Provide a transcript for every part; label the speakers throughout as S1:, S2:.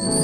S1: Thank you.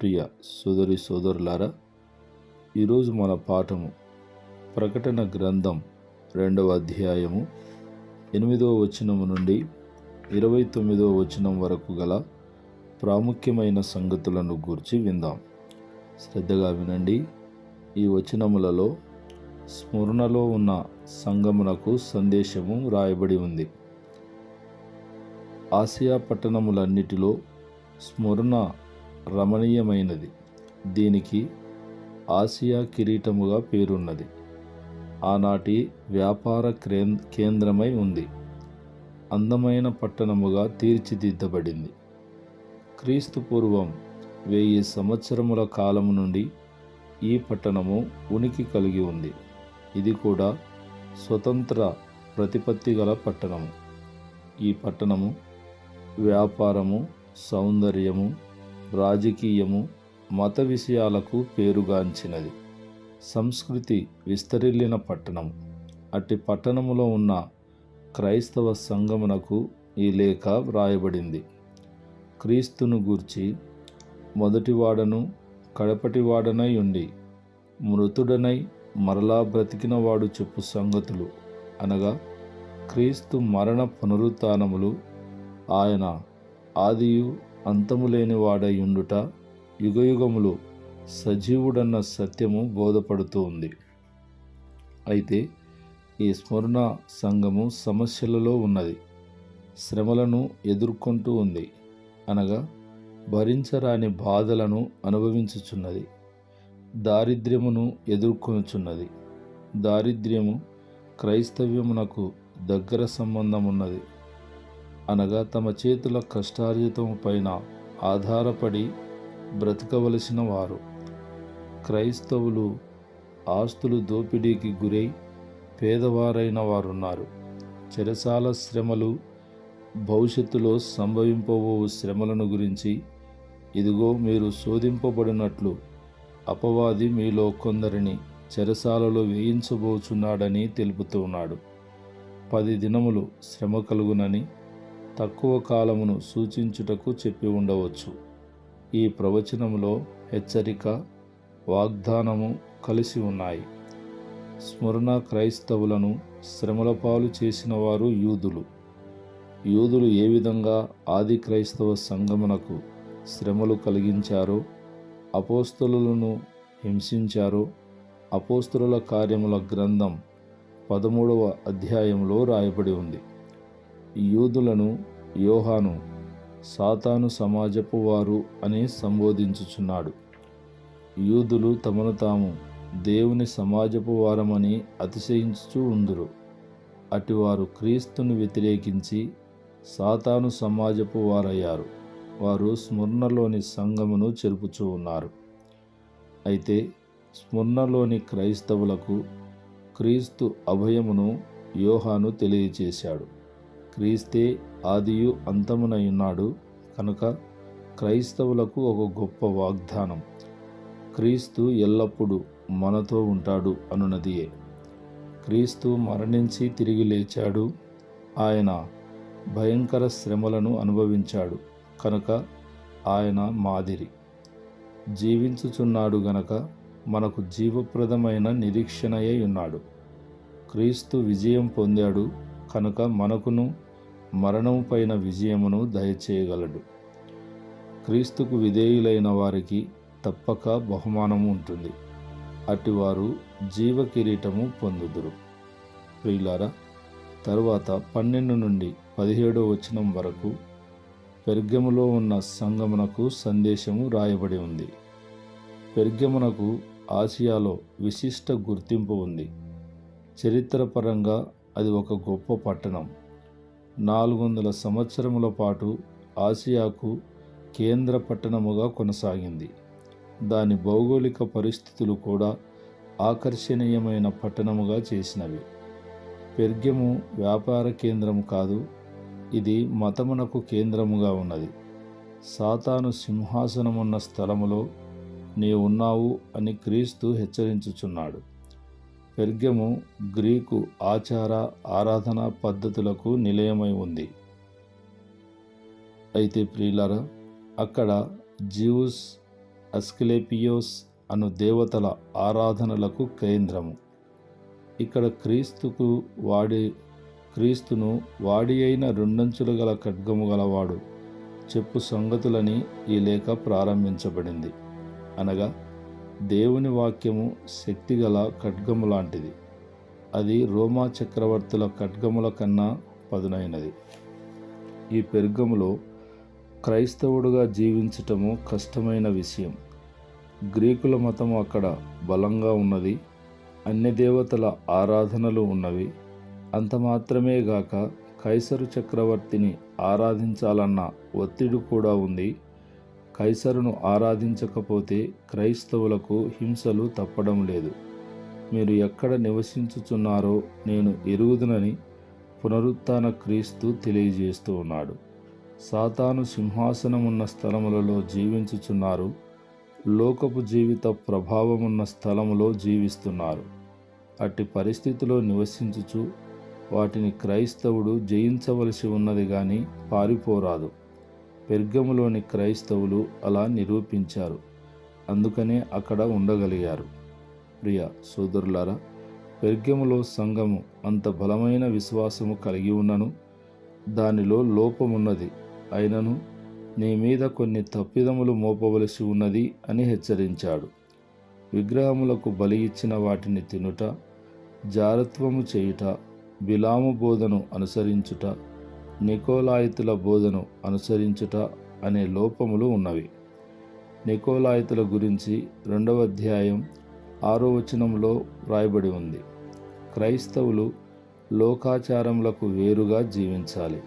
S1: ప్రియ సోదరి సోదరులారా ఈరోజు మన పాఠము ప్రకటన గ్రంథం రెండవ అధ్యాయము ఎనిమిదవ వచనము నుండి ఇరవై తొమ్మిదవ వచనం వరకు గల ప్రాముఖ్యమైన సంగతులను గూర్చి విందాం. శ్రద్ధగా వినండి. ఈ వచనములలో స్మరణలో ఉన్న సంగమునకు సందేశము రాయబడి ఉంది. ఆసియా పట్టణములన్నిటిలో స్మరణ రమణీయమైనది. దీనికి ఆసియా కిరీటముగా పేరున్నది. ఆనాటి వ్యాపార క్రేన్ కేంద్రమై ఉంది. అందమైన పట్టణముగా తీర్చిదిద్దబడింది. క్రీస్తు పూర్వం వెయ్యి సంవత్సరముల కాలము నుండి ఈ పట్టణము ఉనికి కలిగి ఉంది. ఇది కూడా స్వతంత్ర ప్రతిపత్తి గల పట్టణము. ఈ పట్టణము వ్యాపారము సౌందర్యము రాజకీయము మత విషయాలకు పేరుగాంచినది. సంస్కృతి విస్తరిల్లిన పట్టణం. అట్టి పట్టణములో ఉన్న క్రైస్తవ సంగమునకు ఈ లేఖ వ్రాయబడింది. క్రీస్తును గూర్చి మొదటివాడను కడపటివాడనై ఉండి మృతుడనై మరలా బ్రతికినవాడు చెప్పు సంగతులు అనగా క్రీస్తు మరణ పునరుత్నములు ఆయన ఆదియు అంతము లేని వాడై ఉండుట యుగయుగములు సజీవుడన్న సత్యము బోధపడుతూ ఉంది. అయితే ఈ స్మరణ సంఘము సమస్యలలో ఉన్నది. శ్రమలను ఎదుర్కొంటూ ఉంది. అనగా భరించరాని బాధలను అనుభవించుచున్నది. దారిద్ర్యమును ఎదుర్కొనుచున్నది. దారిద్ర్యము క్రైస్తవ్యమునకు దగ్గర సంబంధం ఉన్నది అనగా తమ చేతుల కష్టార్జితం పైన ఆధారపడి బ్రతకవలసిన వారు. క్రైస్తవులు ఆస్తులు దోపిడీకి గురై పేదవారైన వారున్నారు. చెరసాల శ్రమలు భవిష్యత్తులో సంభవింపబో శ్రమలను గురించి ఇదిగో మీరు శోధింపబడినట్లు అపవాది మీలో కొందరిని చెరసాలలో వేయించబోచున్నాడని తెలుపుతున్నాడు పది దినములు శ్రమ కలుగునని తక్కువ కాలమును సూచించుటకు చెప్పి ఉండవచ్చు. ఈ ప్రవచనములో హెచ్చరిక వాగ్దానము కలిసి ఉన్నాయి. స్మరణ క్రైస్తవులను శ్రమల పాలు చేసిన వారు యూదులు. యూదులు ఏ విధంగా ఆది క్రైస్తవ సంగమునకు శ్రమలు కలిగించారో అపోస్తులను హింసించారో అపోస్తుల కార్యముల గ్రంథం పదమూడవ అధ్యాయంలో రాయబడి ఉంది. యూదులను యోహాను సాతాను సమాజపు వారు అని సంబోధించుచున్నాడు. యూదులు తమను తాము దేవుని సమాజపు వారమని అతిశయించుచూ ఉందురు. అటివారు క్రీస్తును వ్యతిరేకించి సాతాను సమాజపు వారయ్యారు. వారు స్మరణలోని సంఘమును చెరుపుచూ ఉన్నారు. అయితే స్మరణలోని క్రైస్తవులకు క్రీస్తు అభయమును యోహాను తెలియచేశాడు క్రీస్తే ఆదియు అంతమునై ఉన్నాడు కనుక క్రైస్తవులకు ఒక గొప్ప వాగ్దానం. క్రీస్తు ఎల్లప్పుడూ మనతో ఉంటాడు అనున్నదియే. క్రీస్తు మరణించి తిరిగి లేచాడు. ఆయన భయంకర శ్రమలను అనుభవించాడు. కనుక ఆయన మాదిరి. జీవించుచున్నాడు గనక మనకు జీవప్రదమైన నిరీక్షణయై ఉన్నాడు. క్రీస్తు విజయం పొందాడు. కనుక మనకును మరణం పైన విజయమును దయచేయగలడు. క్రీస్తుకు విధేయులైన వారికి తప్పక బహుమానము ఉంటుంది. అటివారు జీవ కిరీటము పొందుదురు. ప్రియులారా తరువాత పన్నెండు నుండి పదిహేడో వచనం వరకు పెర్గములో ఉన్న సంగమునకు సందేశము రాయబడి ఉంది. పెర్గమునకు ఆసియాలో విశిష్ట గుర్తింపు ఉంది. చరిత్రపరంగా అది ఒక గొప్ప పట్టణం. నాలుగు వందల సంవత్సరముల పాటు ఆసియాకు కేంద్ర పట్టణముగా కొనసాగింది. దాని భౌగోళిక పరిస్థితులు కూడా ఆకర్షణీయమైన పట్టణముగా చేసినవి. పెర్గెము వ్యాపార కేంద్రం కాదు ఇది మతమునకు కేంద్రముగా ఉన్నది. సాతాను సింహాసనమున్న స్థలములో నీ ఉన్నావు అని క్రీస్తు హెచ్చరించుచున్నాడు. పెర్గము గ్రీకు ఆచార ఆరాధనా పద్ధతులకు నిలయమై ఉంది. అయితే ప్రియులారా అక్కడ జ్యూస్ అస్కిలేపియోస్ అను దేవతల ఆరాధనలకు కేంద్రము. ఇక్కడ క్రీస్తుకు వాడి క్రీస్తును వాడి అయిన రెండంచులు గల ఖడ్గము గలవాడు చెప్పు సంగతులని ఈ లేఖ ప్రారంభించబడింది. అనగా దేవుని వాక్యము శక్తిగల ఖడ్గము లాంటిది. అది రోమా చక్రవర్తుల ఖడ్గముల కన్నా పదునైనది. ఈ పెర్గములో క్రైస్తవుడుగా జీవించటము కష్టమైన విషయం. గ్రీకుల మతము అక్కడ బలంగా ఉన్నది. అన్ని దేవతల ఆరాధనలు ఉన్నవి. అంత మాత్రమే గాక కైసరు చక్రవర్తిని ఆరాధించాలన్న ఒత్తిడి కూడా ఉంది. కైసరును ఆరాధించకపోతే క్రైస్తవులకు హింసలు తప్పడం లేదు. మీరు ఎక్కడ నివసించుచున్నారో నేను ఎరుగుదునని పునరుత్న క్రీస్తు తెలియజేస్తూ ఉన్నాడు. సాతాను సింహాసనమున్న స్థలములలో జీవించుచున్నారు. లోకపు జీవిత ప్రభావమున్న స్థలములో జీవిస్తున్నారు. అట్టి పరిస్థితిలో నివసించుచు వాటిని క్రైస్తవుడు జయించవలసి ఉన్నది కానీ పారిపోరాదు. పెర్గములోని క్రైస్తవులు అలా నిరూపించారు. అందుకనే అక్కడ ఉండగలిగారు. ప్రియ సోదరులారా పెర్గములో సంఘము అంత బలమైన విశ్వాసము కలిగి ఉన్నను దానిలో లోపమున్నది. అయినను నీ మీద కొన్ని తప్పిదములు మోపవలసి ఉన్నది అని హెచ్చరించాడు. విగ్రహములకు బలి ఇచ్చిన వాటిని తినుట జారత్వము చేయుట బిలాము బోధను అనుసరించుట నికోలాయితుల బోధను అనుసరించుట అనే లోపములు ఉన్నవి. నికోలాయితుల గురించి రెండవ అధ్యాయం ఆరో వచనంలో వ్రాయబడి ఉంది. క్రైస్తవులు లోకాచారములకు వేరుగా జీవించాలి.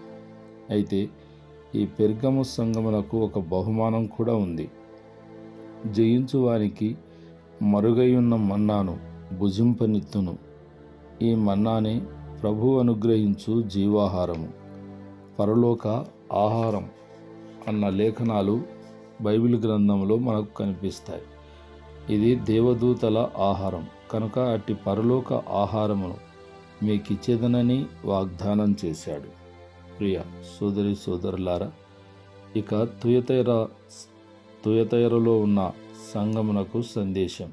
S1: అయితే ఈ పెర్గము సంగమునకు ఒక బహుమానం కూడా ఉంది. జయించువానికి మరుగైయున్న మన్నాను భుజింపనిత్తును. ఈ మన్నానే ప్రభు అనుగ్రహించు జీవాహారము. పరలోక ఆహారం అన్న లేఖనాలు బైబిల్ గ్రంథంలో మనకు కనిపిస్తాయి. ఇది దేవదూతల ఆహారం. కనుక అట్టి పరలోక ఆహారమును మీకిచ్చేదనని వాగ్దానం చేశాడు. ప్రియ సోదరి సోదరులారా ఇక తుయతైర తుయతైరలో ఉన్న సంగమునకు సందేశం.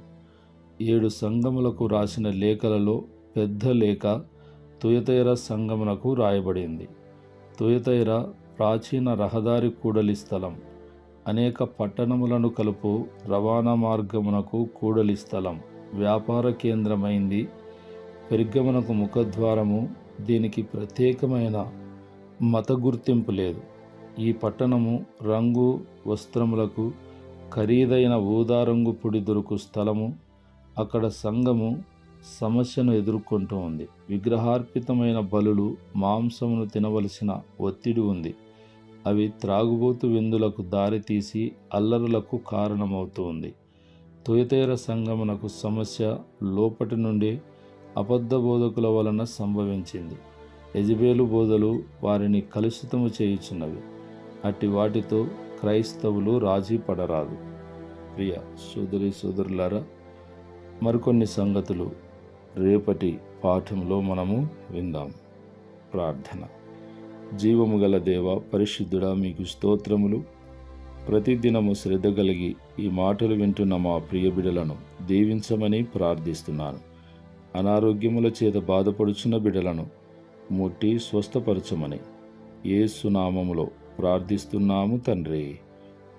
S1: ఏడు సంగములకు రాసిన లేఖలలో పెద్ద లేఖ తుయతైర సంగమునకు రాయబడింది. తుయతైర ప్రాచీన రహదారి కూడలి స్థలం. అనేక పట్టణములను కలుపు రవాణా మార్గమునకు కూడలి స్థలం. వ్యాపార కేంద్రమైంది. పెరిగమునకు ముఖద్వారము. దీనికి ప్రత్యేకమైన మత గుర్తింపు లేదు. ఈ పట్టణము రంగు వస్త్రములకు ఖరీదైన ఊదారంగు పొడి దొరుకు స్థలము. అక్కడ సంఘము సమస్యను ఎదుర్కొంటూ ఉంది. విగ్రహార్పితమైన బలులు మాంసమును తినవలసిన ఒత్తిడి ఉంది. అవి త్రాగుబోతు విందులకు దారితీసి అల్లరులకు కారణమవుతూ ఉంది. తుయతేర సంగమునకు సమస్య లోపటి నుండి అబద్ధ బోధకుల వలన సంభవించింది. యజబేలు బోధలు వారిని కలుషితము చేయుచున్నవి. అట్టి వాటితో క్రైస్తవులు రాజీ పడరాదు. ప్రియ సోదరి సోదరులారా మరికొన్ని సంగతులు రేపటి పాఠంలో మనము విందాం. ప్రార్థన. జీవము గల దేవ పరిశుద్ధుడా మీకు స్తోత్రములు. ప్రతిదినము శ్రద్ధ కలిగి ఈ మాటలు వింటున్న మా ప్రియ బిడలను దీవించమని ప్రార్థిస్తున్నాను. అనారోగ్యముల చేత బాధపడుచున్న బిడలను ముట్టి స్వస్థపరచమని ఏసునామములో ప్రార్థిస్తున్నాము తండ్రి.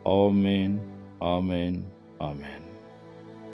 S1: Amen amen amen.